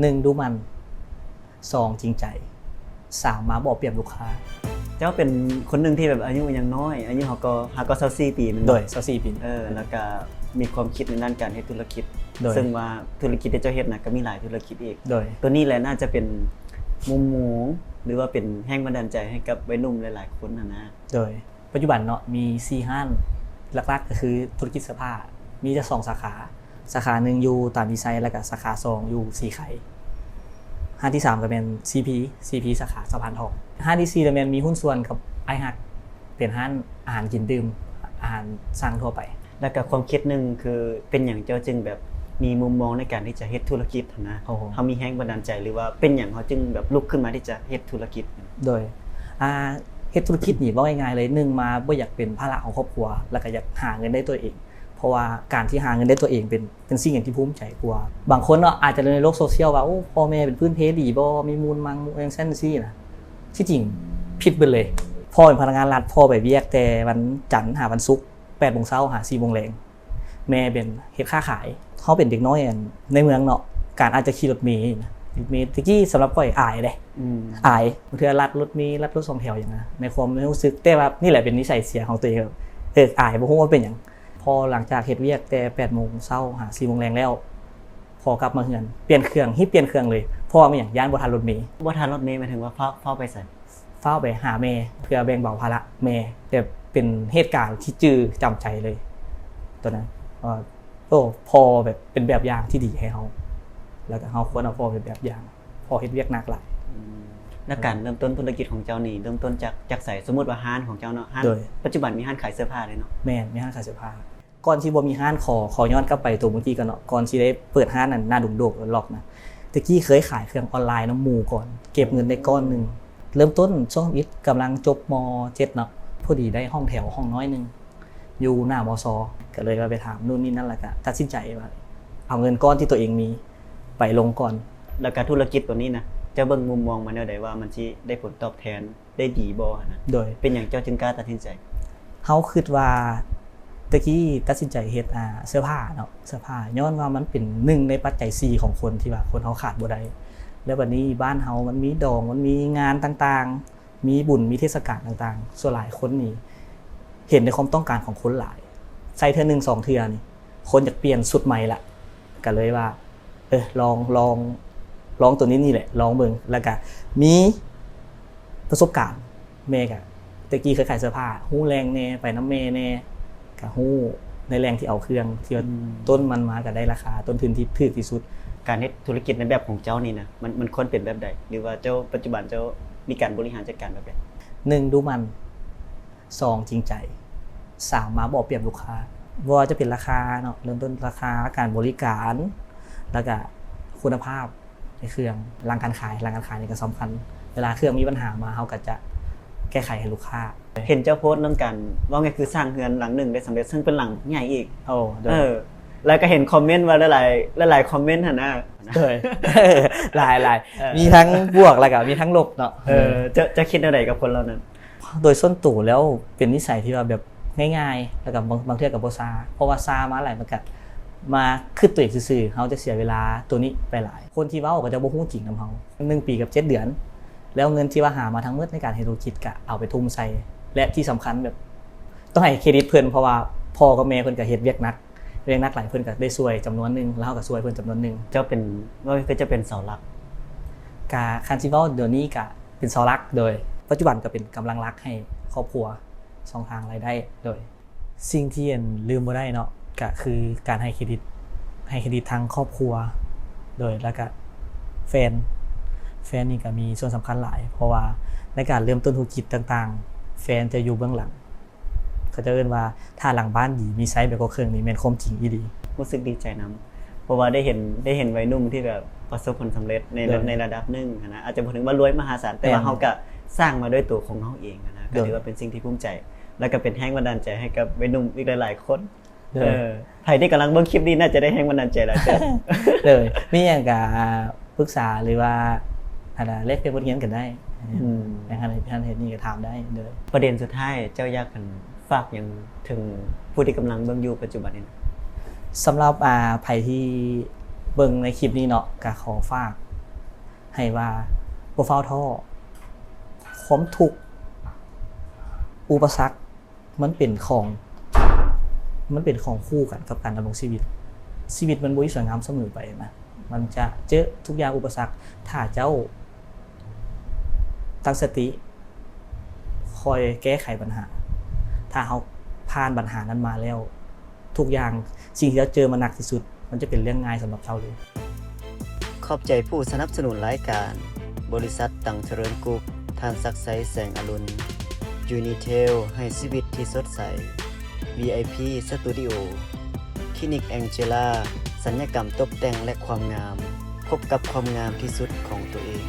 หนึ่งดูมันสองจริงใจสามมาบอกเปรียบลูกค้า เจ้าเป็นคนหนึ่งที่แบบอายุยังน้อยอายุเขาก็เขาก็24ปีแมันบ่โดยซอซี่ปีเออแล้วก็มีความคิดในด้านการเฮ็ดธุรกิจโดยซึ่งว่าธุรกิจที่เจ้าเฮ็ดน่ะก็มีหลายธุรกิจอีกโดยตัวนี้แหละน่าจะเป็นมุมมองหรือว่าเป็นแห้งบันดาลใจให้กับวัยหนุ่มหลายๆคนนะนะโดยปัจจุบันเนาะมีซีห้านหลักๆก็คือธุรกิจเสื้อผ้ามีจะสองสาขา สาขาหนึ่งอยู่ตามดีไซน์แล้วก็สาขาสองอยู่สีไข่ห้างที่สามก็เป็น CP CP สาขาสะพานทองห้างที่สี่ก็เป็นมีหุ้นส่วนกับไอฮักเป็นห้างอาหารกินดื่มอาหารสั่งทั่วไป แล้วก็ความคิดหนึ่งคือเป็นอย่างเจ้าจึงแบบมีมุมมองในการที่จะเฮ็ดธุรกิจนะโอ้โหเขามีแห้งบันดาลใจหรือว่าเป็นอย่างเขาจึงแบบลุกขึ้นมาที่จะเฮ็ดธุรกิจ โดยอ่าเฮ็ดธุรกิจนี่ว่าง่ายๆเลยหนึ่งมาบ่อยากเป็นภาระของครอบครัว แล้วก็อยากหาเงินได้ตัวเอง เพราะว่าการที่หาเงินได้ตัวเองเป็นเป็นสิ่งอย่างที่ภูมิใจกว่า บางคนเนาะอาจจะในโลกโซเชียลว่าโอ้พ่อแม่เป็นพื้นเพดีบ่มีมูลมังอย่างเช่นซี่นะที่จริงผิดไปเลยพ่อเป็นพนักงานรัฐพ่อไปเวียกแต่วันจันทร์หาวันศุกร์แปดโมงเช้าหาสี่โมงแรงแม่เป็นเฮ็ดค้าขายเขาเป็นเด็กน้อยอันในเมืองเนาะการอาจจะขี่รถเมล์นะรถเมล์ตะกี้สำหรับก้อยอายเลยอืมอายบางทีรัดรถมีรัดรถสองแถวอย่างนะในความรู้สึกแต่ว่านี่แหละเป็นนิสัยเสียของตัวเองครับเอออายบ่ฮู้ว่าเป็นหยัง พอหลังจากเฮ็ดเวียกแต่8โมงเช้าหา4โมงแรงแล้วพอกลับมาเฮือนเปลี่ยนเครื่องให้เปลี่ยนเครื่องเลยเพราะว่าไม่อย่างย่านบ่ทันรถเมล์ว่าทานรถเมล์หมายถึงว่าเฝ้าเฝ้าไปใส่เฝ้าไปหาแม่เพื่อแบ่งเบาภาระแม่แต่เป็นเหตุการณ์ที่จื้อจำใจเลย ตัวนั้นว่าโอ้พอแบบเป็นแบบอย่างที่ดีให้เฮาแล้วก็เฮาควรเอาพอเป็นแบบอย่าง พอเฮ็ดเวียกหนักหลายอืม แล้วการเริ่มต้นธุรกิจของเจ้านี่เริ่มต้นจากจากใส่สมมติว่าห้านของเจ้าเนาะห้านโดยปัจจุบันมีห้านขายเสื้อผ้าเลยเนาะแม่นมีห้างขายเสื้อผ้าก่อนที่บ่มีห้างขอขอย้อนกลับไปตัวเมื่อกี้กันเนาะก่อนที่ได้เปิดห้างนั้นหน้าดุงโดกล็อกนะตะกี้เคยขายเครื่องออนไลน์น้ำหมูก่อน เก็บเงินได้ก้อนหนึ่งเริ่มต้นช่วงวิทย์กำลังจบมเจ็ดเนาะพอดีได้ห้องแถวห้องน้อยหนึ่งอยู่หน้ามซก็เลยว่าไปถามนู่นนี่นั่นแหละก็ตัดสินใจว่าเอาเงินก้อนที่ตัวเองมีไปลงก่อน แล้วก็ธุรกิจตัวนี้นะเจ้าเบิ่งมุมมองมาแนวใดว่ามันสิได้ผลตอบแทนได้ดีบ่นะโดย เป็นอย่างเจ้าจึงกล้าตัดสินใจเขาคิดว่าตะกี้ตัดสินใจเฮ็ดอ่าเสื้อผ้าเนาะเสื้อผ้าย้อนว่ามันเป็นหนึ่งในปัจจัย4ของคนที่ว่าคนเขาขาดบ่ได้แล้วบัดนี้บ้านเฮามันมีดองมันมีงานต่างๆ มีบุญมีเทศกาลต่างๆ ส่วนหลายคนนี่เห็นในความต้องการของคนหลายใส่เทื่อหนึ่งสองเทื่อนี่คนอยากเปลี่ยนสุดใหม่ละก็เลยว่า เออลองลอง ลองตัวนี้นี่แหละลองเบิ่งแล้วก็มีประสบการณ์แม่กะตะกี้เคยขายเสื้อผ้าหู้แรงแน่ไปน้ำเมแน่กะหู้ในแรงที่เอาเครื่องที่ว่าอืมต้นมันมาก็ได้ราคา ต้นทุนที่ถูกที่สุด การเฮ็ดธุรกิจในแบบของเจ้านี่นะมันมันควรเป็นแบบใดหรือว่าเจ้าปัจจุบันเจ้ามีการบริหารจัดการแบบใดหนึ่งดูมันสองจริงใจสามมาบอกเปรียบลูกค้าว่าจะเป็นราคาเนาะเริ่มต้นราคาการบริการ แล้วก็คุณภาพ ในเครื่องรังการขายรังการขายนี่ก็สำคัญ เวลาเครื่องมีปัญหามาเขาก็จะแก้ไขให้ลูกค้า เห็นเจ้าโพสต์เรื่องการว่าไงคือสร้างเฮือนหลังหนึ่งได้สำเร็จซึ่งเป็นหลังใหญ่อีกโอ้โดเอยอแล้วก็เห็นคอมเมนต์ว่าหลายๆหลายๆคอมเมนต์หั่นนะโดยหลายหลายเออมีทั้งบวกแล้วก็มีทั้งลบเนาะเออจะจะคิดอะไรกับคนเรานั้น โดยส้นตู่แล้วเป็นนิสัยที่ว่าแบบง่าย ๆ แล้วกับบางบางเทื่อกับโบซาเพราะว่าซามาหลายมันกัด มาขึ้นตัวเองซื่อๆเขาจะเสียเวลาตัวนี้ไปหลาย คนที่เว้าก็จะบ่ฮู้จริงนำเขาหนึ่งปีกับเจ็ดเดือน แล้วเงินที่ว่าหามาทั้งหมดในการให้ธุรกิจกะเอาไปทุ่มใส่และที่สำคัญแบบต้องให้เครดิตเพิ่นเพราะว่าพ่อกับแม่เพิ่นก็เฮ็ดเวียกหนักเวียกหนักหลายเพิ่นก็ได้ช่วยจำนวนหนึงแล้วเขาก็ช่วยเพิ่นจำนวนหนึงเจ้าเป็นว่าคือจะเป็นเสาหลักกาคันซิเวลเดี๋ยวนี้กะเป็นเสาหลักโดย ปัจจุบันก็เป็นกำลังหลักให้ครอบครัวช่องทางรายได้โดย สิ่งที่เอ็นลืมบ่ได้เนาะ ก็คือการให้เครดิต ให้เครดิตทางครอบครัว โดยแล้วก็แฟนแฟนนี่ก็มีส่วนสำคัญหลาย เพราะว่าในการเริ่มต้นธุรกิจต่างๆ แฟนจะอยู่เบื้องหลัง เขาจะเรียกว่าถ้าหลังบ้านดีมีไซส์แบบก็เครื่องนี้เป็นความจริงอีดีรู้สึกดีใจนํเพราะว่าได้เห็นได้เห็นวัยหนุ่มที่แบบประสบผลสำเร็จในเออในระดับหนึ่งอะนะอาจจะบ่ถึงว่ารวยมหาศาลแต่ว่าแม่นเขาก็สร้างมาด้วยตัวของเขาเองอะนะก็เออถือว่าเป็นสิ่งที่ภูมิใจ แล้วก็เป็นแรงบันดาลใจให้กับวัยหนุ่มอีกหลาย ๆ คนโด เอยอใครที่กำลังเบิ่งคลิปนี้น่าจะได้แรงบันดาลใจแล้วจ้ะเลยมีอย่างกับปรึกษาหรือว่าอะไรเล็กเป็นบทเรียนกันได้อืมในขณะที่ท่านเห็นนี่ก็ถามได้เลยประเด็นสุดท้ายเจ้าอยากกันฝากยังถึงผู้ที่กำลังเบิ่งอยู่ปัจจุบันนี้นะสำหรับอ่าภัยที่เบิ่งในคลิปนี้เนาะก็ขอฝาก ให้ว่าบ่เฝ้าท้อความทุกข์อุปสรรคมันเป็นของ มันเป็นของคู่กันกับการดำรงชีวิต ชีวิตมันบ่มีสวยงามเสมอไปนะมันจะเจอทุกอย่างอุปสรรค ถ้าเจ้าตั้งสติคอยแก้ไขปัญหา ถ้าเขาผ่านปัญหานั้นมาแล้ว ทุกอย่างสิ่งที่เราเจอมาหนักที่สุด มันจะเป็นเรื่องง่ายสำหรับเราเลย ขอบใจผู้สนับสนุนรายการ บริษัทตังเจริญกรุ๊ปทานซักไซแสงอรุณยูนิเทลให้ชีวิตที่สดใส VIP Studio คลินิกแองเจล่าสัญญกรรมตกแต่งและความงาม พบกับความงามที่สุดของตัวเอง